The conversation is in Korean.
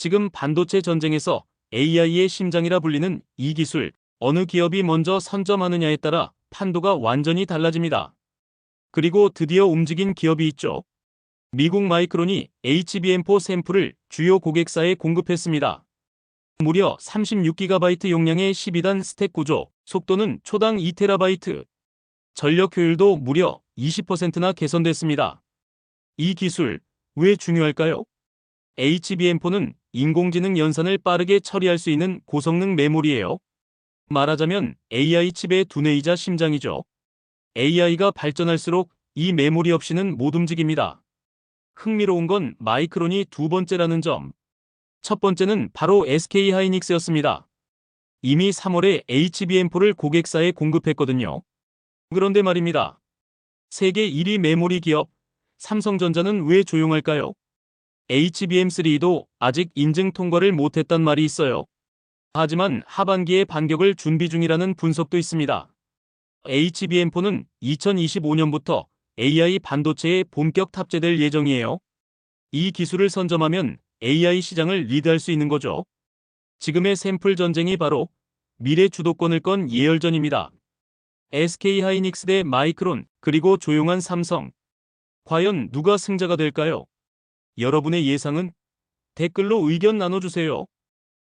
지금 반도체 전쟁에서 AI의 심장이라 불리는 이 기술, 어느 기업이 먼저 선점하느냐에 따라 판도가 완전히 달라집니다. 그리고 드디어 움직인 기업이 있죠. 미국 마이크론이 HBM4 샘플을 주요 고객사에 공급했습니다. 무려 36GB 용량의 12단 스택 구조, 속도는 초당 2TB, 전력 효율도 무려 20%나 개선됐습니다. 이 기술, 왜 중요할까요? HBM4는 인공지능 연산을 빠르게 처리할 수 있는 고성능 메모리예요. 말하자면 AI 칩의 두뇌이자 심장이죠. AI가 발전할수록 이 메모리 없이는 못 움직입니다. 흥미로운 건 마이크론이 두 번째라는 점. 첫 번째는 바로 SK 하이닉스였습니다. 이미 3월에 HBM4를 고객사에 공급했거든요. 그런데 말입니다. 세계 1위 메모리 기업 삼성전자는 왜 조용할까요? HBM3도 아직 인증 통과를 못했단 말이 있어요. 하지만 하반기에 반격을 준비 중이라는 분석도 있습니다. HBM4는 2025년부터 AI 반도체에 본격 탑재될 예정이에요. 이 기술을 선점하면 AI 시장을 리드할 수 있는 거죠. 지금의 샘플 전쟁이 바로 미래 주도권을 건 예열전입니다. SK 하이닉스 대 마이크론, 그리고 조용한 삼성. 과연 누가 승자가 될까요? 여러분의 예상은 댓글로 의견 나눠주세요.